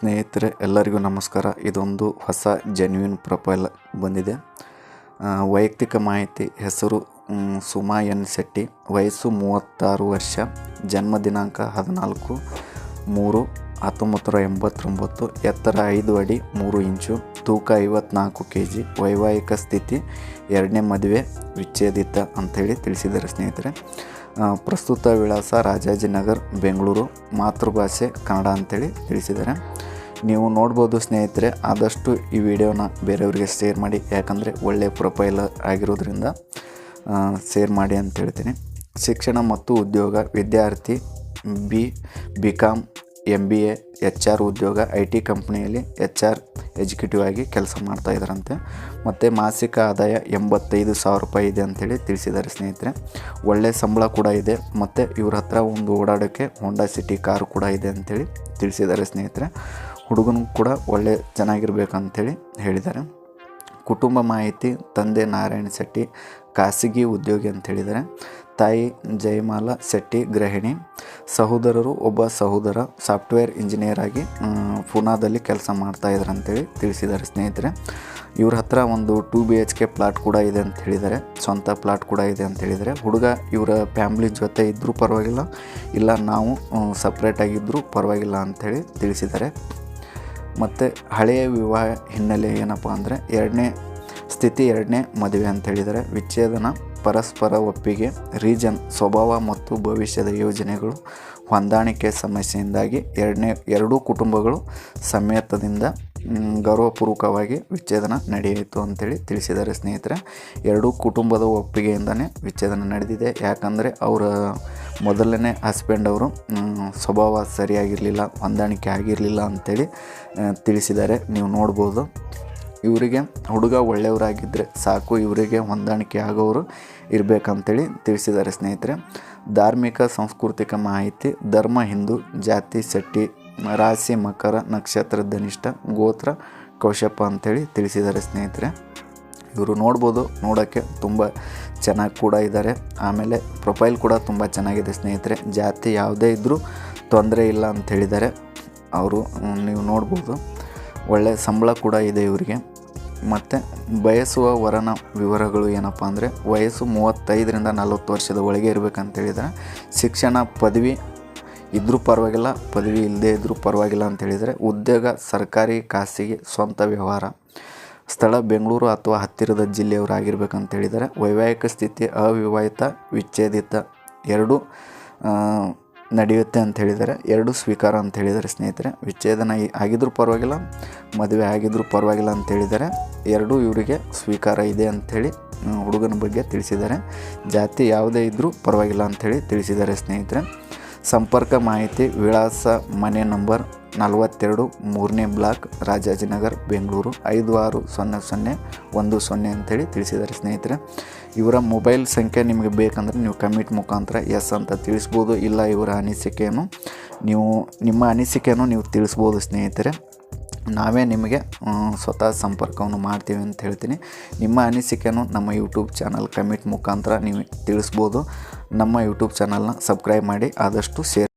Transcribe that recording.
ಸ್ನೇಹಿತರೆ, ಎಲ್ಲರಿಗೂ ನಮಸ್ಕಾರ. ಇದೊಂದು ಹೊಸ ಜೆನ್ಯೂನ್ ಪ್ರೊಫೈಲ್ ಬಂದಿದೆ. ವೈಯಕ್ತಿಕ ಮಾಹಿತಿ ಹೆಸರು ಸುಮಾ ಎನ್ ಶೆಟ್ಟಿ. ವಯಸ್ಸು ಮೂವತ್ತಾರು ವರ್ಷ, ಜನ್ಮ ದಿನಾಂಕ ಹದಿನಾಲ್ಕು, ಮೂರು, ಹತ್ತೊಂಬತ್ತು ನೂರ ಎಂಬತ್ತೊಂಬತ್ತು, ಎತ್ತರ ಐದು ಅಡಿ, ಮೂರು ಇಂಚು, ತೂಕ ಐವತ್ನಾಲ್ಕು ಕೆ ಜಿ ವೈವಾಹಿಕ ಸ್ಥಿತಿ, ಎರಡನೇ ಮದುವೆ ವಿಚ್ಛೇದಿತ ಅಂಥೇಳಿ ತಿಳಿಸಿದ್ದಾರೆ ಸ್ನೇಹಿತರೆ. ಪ್ರಸ್ತುತ ವಿಳಾಸ ರಾಜಾಜಿನಗರ್, ಬೆಂಗಳೂರು, ಮಾತೃಭಾಷೆ ಕನ್ನಡ ಅಂತೇಳಿ ತಿಳಿಸಿದ್ದಾರೆ. ನೀವು ನೋಡ್ಬೋದು ಸ್ನೇಹಿತರೆ, ಆದಷ್ಟು ಈ ವಿಡಿಯೋನ ಬೇರೆಯವರಿಗೆ ಶೇರ್ ಮಾಡಿ, ಯಾಕಂದರೆ ಒಳ್ಳೆಯ ಪ್ರೊಫೈಲ್ ಆಗಿರೋದ್ರಿಂದ ಶೇರ್ ಮಾಡಿ ಅಂತ ಹೇಳ್ತೀನಿ. ಶಿಕ್ಷಣ ಮತ್ತು ಉದ್ಯೋಗ, ವಿದ್ಯಾರ್ಥಿ, B B com M B A H R ಉದ್ಯೋಗ ಐ ಟಿ ಕಂಪ್ನಿಯಲ್ಲಿ ಎಚ್ ಆರ್ ಎಕ್ಸಿಕ್ಯೂಟಿವ್ ಆಗಿ ಕೆಲಸ ಮಾಡ್ತಾ ಇದ್ದಾರಂತೆ. ಮತ್ತು ಮಾಸಿಕ ಆದಾಯ ಎಂಬತ್ತೈದು ಸಾವಿರ ರೂಪಾಯಿ ಇದೆ ಅಂತೇಳಿ ತಿಳಿಸಿದ್ದಾರೆ ಸ್ನೇಹಿತರೆ. ಒಳ್ಳೆಯ ಸಂಬಳ ಕೂಡ ಇದೆ, ಮತ್ತು ಇವ್ರ ಹತ್ರ ಒಂದು ಓಡಾಡೋಕ್ಕೆ ಹೋಂಡಾ ಸಿಟಿ ಕಾರು ಕೂಡ ಇದೆ ಅಂತೇಳಿ ತಿಳಿಸಿದ್ದಾರೆ ಸ್ನೇಹಿತರೆ. ಹುಡುಗನು ಕೂಡ ಒಳ್ಳೆ ಚೆನ್ನಾಗಿರ್ಬೇಕಂತೇಳಿ ಹೇಳಿದ್ದಾರೆ. ಕುಟುಂಬ ಮಾಹಿತಿ, ತಂದೆ ನಾರಾಯಣ ಶೆಟ್ಟಿ, ಖಾಸಗಿ ಉದ್ಯೋಗಿ ಅಂತ ಹೇಳಿದ್ದಾರೆ. ತಾಯಿ ಜಯಮಾಲ ಶೆಟ್ಟಿ, ಗೃಹಿಣಿ. ಸಹೋದರರು ಒಬ್ಬ ಸಹೋದರ, ಸಾಫ್ಟ್ವೇರ್ ಇಂಜಿನಿಯರ್ ಆಗಿ ಪೂನಾದಲ್ಲಿ ಕೆಲಸ ಮಾಡ್ತಾ ಇದ್ದಾರೆ ಅಂತೇಳಿ ತಿಳಿಸಿದ್ದಾರೆ ಸ್ನೇಹಿತರೆ. ಇವ್ರ ಹತ್ರ ಒಂದು two B H K plot ಕೂಡ ಇದೆ ಅಂತ ಹೇಳಿದ್ದಾರೆ. ಸ್ವಂತ ಪ್ಲಾಟ್ ಕೂಡ ಇದೆ ಅಂತ ಹೇಳಿದರೆ ಹುಡುಗ ಇವರ ಫ್ಯಾಮ್ಲಿ ಜೊತೆ ಇದ್ದರೂ ಪರವಾಗಿಲ್ಲ. ಇಲ್ಲ, ನಾವು ಸಪ್ರೇಟಾಗಿದ್ದರೂ ಪರವಾಗಿಲ್ಲ ಅಂಥೇಳಿ ತಿಳಿಸಿದ್ದಾರೆ. ಮತ್ತು ಹಳೆಯ ವಿವಾಹ ಹಿನ್ನೆಲೆ ಏನಪ್ಪ ಅಂದರೆ ಎರಡನೇ ಸ್ಥಿತಿ, ಎರಡನೇ ಮದುವೆ ಅಂತ ಹೇಳಿದರೆ ವಿಚ್ಛೇದನ, ಪರಸ್ಪರ ಒಪ್ಪಿಗೆ, ರೀಜನ್, ಸ್ವಭಾವ ಮತ್ತು ಭವಿಷ್ಯದ ಯೋಜನೆಗಳು, ಹೊಂದಾಣಿಕೆ ಸಮಸ್ಯೆಯಿಂದಾಗಿ ಎರಡನೇ, ಎರಡೂ ಕುಟುಂಬಗಳು ಸಮೇತದಿಂದ ಗೌರವಪೂರ್ವಕವಾಗಿ ವಿಚ್ಛೇದನ ನಡೆಯಿತು ಅಂತೇಳಿ ತಿಳಿಸಿದ್ದಾರೆ ಸ್ನೇಹಿತರೆ. ಎರಡೂ ಕುಟುಂಬದ ಒಪ್ಪಿಗೆಯಿಂದನೇ ವಿಚ್ಛೇದನ ನಡೆದಿದೆ. ಯಾಕಂದರೆ ಅವರ ಮೊದಲನೇ ಹಸ್ಬೆಂಡ್ ಅವರು ಸ್ವಭಾವ ಸರಿಯಾಗಿರಲಿಲ್ಲ, ಹೊಂದಾಣಿಕೆ ಆಗಿರಲಿಲ್ಲ ಅಂಥೇಳಿ ತಿಳಿಸಿದ್ದಾರೆ. ನೀವು ನೋಡ್ಬೋದು. ಇವರಿಗೆ ಹುಡುಗ ಒಳ್ಳೆಯವರಾಗಿದ್ದರೆ ಸಾಕು, ಇವರಿಗೆ ಹೊಂದಾಣಿಕೆ ಆಗೋರು ಇರಬೇಕಂತೇಳಿ ತಿಳಿಸಿದ್ದಾರೆ ಸ್ನೇಹಿತರೆ. ಧಾರ್ಮಿಕ, ಸಾಂಸ್ಕೃತಿಕ ಮಾಹಿತಿ, ಧರ್ಮ, ಹಿಂದೂ, ಜಾತಿ, ಶೆಟ್ಟಿ ರಾಶಿ, ಮಕರ, ನಕ್ಷತ್ರ, ಧನಿಷ್ಠ, ಗೋತ್ರ, ಕೌಶಪ್ಪ ಅಂಥೇಳಿ ತಿಳಿಸಿದ್ದಾರೆ ಸ್ನೇಹಿತರೆ. ಇವರು ನೋಡ್ಬೋದು, ನೋಡೋಕ್ಕೆ ತುಂಬ ಚೆನ್ನಾಗಿ ಕೂಡ ಇದ್ದಾರೆ. ಆಮೇಲೆ ಪ್ರೊಫೈಲ್ ಕೂಡ ತುಂಬ ಚೆನ್ನಾಗಿದೆ ಸ್ನೇಹಿತರೆ. ಜಾತಿ ಯಾವುದೇ ಇದ್ದರೂ ತೊಂದರೆ ಇಲ್ಲ ಅಂತ ಹೇಳಿದ್ದಾರೆ. ಅವರು ನೀವು ನೋಡ್ಬೋದು. ಒಳ್ಳೆಯ ಸಂಬಳ ಕೂಡ ಇದೆ ಇವರಿಗೆ. ಮತ್ತು ಬಯಸುವ ವರನ ವಿವರಗಳು ಏನಪ್ಪ ಅಂದರೆ, ವಯಸ್ಸು ಮೂವತ್ತೈದರಿಂದ ನಲವತ್ತು ವರ್ಷದ ಒಳಗೆ ಇರಬೇಕಂತ ಹೇಳಿದ್ದಾರೆ. ಶಿಕ್ಷಣ, ಪದವಿ ಇದ್ದರೂ ಪರವಾಗಿಲ್ಲ, ಪದವಿ ಇಲ್ಲದೇ ಇದ್ದರೂ ಪರವಾಗಿಲ್ಲ ಅಂತ ಹೇಳಿದರೆ ಉದ್ಯೋಗ, ಸರ್ಕಾರಿ, ಖಾಸಗಿ, ಸ್ವಂತ ವ್ಯವಹಾರ. ಸ್ಥಳ ಬೆಂಗಳೂರು ಅಥವಾ ಹತ್ತಿರದ ಜಿಲ್ಲೆಯವರಾಗಿರ್ಬೇಕಂತ ಹೇಳಿದರೆ ವೈವಾಹಿಕ ಸ್ಥಿತಿ ಅವಿವಾಹಿತ, ವಿಚ್ಛೇದಿತ. ಎರಡು ನಡೆಯುತ್ತೆ ಅಂತ ಹೇಳಿದರೆ ಎರಡು ಸ್ವೀಕಾರ ಅಂತ ಹೇಳಿದರೆ ಸ್ನೇಹಿತರೆ, ವಿಚ್ಛೇದನ ಆಗಿದ್ರೂ ಪರವಾಗಿಲ್ಲ, ಮದುವೆ ಆಗಿದ್ರೂ ಪರವಾಗಿಲ್ಲ ಅಂತ ಹೇಳಿದರೆ ಎರಡೂ ಇವರಿಗೆ ಸ್ವೀಕಾರ ಇದೆ ಅಂಥೇಳಿ ಹುಡುಗನ ಬಗ್ಗೆ ತಿಳಿಸಿದ್ದಾರೆ. ಜಾತಿ ಯಾವುದೇ ಇದ್ದರೂ ಪರವಾಗಿಲ್ಲ ಅಂಥೇಳಿ ತಿಳಿಸಿದ್ದಾರೆ ಸ್ನೇಹಿತರೆ. ಸಂಪರ್ಕ ಮಾಹಿತಿ ವಿಳಾಸ ಮನೆ ನಂಬರ್ ನಲವತ್ತೆರಡು ಮೂರನೇ ಬ್ಲಾಕ್ ರಾಜಾಜಿನಗರ್ ಬೆಂಗಳೂರು, ಐದು ಆರು ಸೊನ್ನೆ ಸೊನ್ನೆ ಒಂದು ಸೊನ್ನೆ ಅಂತೇಳಿ ತಿಳಿಸಿದ್ದಾರೆ ಸ್ನೇಹಿತರೆ. ಇವರ ಮೊಬೈಲ್ ಸಂಖ್ಯೆ ನಿಮಗೆ ಬೇಕಂದರೆ ನೀವು ಕಮಿಟ್ ಮುಖಾಂತರ ಎಸ್ ಅಂತ ತಿಳಿಸ್ಬೋದು, ಇಲ್ಲ ಇವರ ಅನಿಸಿಕೆಯನ್ನು ನೀವು, ನಿಮ್ಮ ಅನಿಸಿಕೆಯನ್ನು ನೀವು ತಿಳಿಸ್ಬೋದು ಸ್ನೇಹಿತರೆ. ನಾವೇ ನಿಮಗೆ ಸ್ವತಃ ಸಂಪರ್ಕವನ್ನು ಮಾಡ್ತೀವಿ ಅಂತ ಹೇಳ್ತೀನಿ. ನಿಮ್ಮ ಅನಿಸಿಕೆಯನ್ನು ನಮ್ಮ ಯೂಟ್ಯೂಬ್ ಚಾನಲ್ ಕಮಿಟ್ ಮುಖಾಂತರ ನೀವು ತಿಳಿಸ್ಬೋದು. ನಮ್ಮ ಯೂಟ್ಯೂಬ್ ಚಾನಲ್ನ ಸಬ್ಸ್ಕ್ರೈಬ್ ಮಾಡಿ ಆದಷ್ಟು ಶೇರ್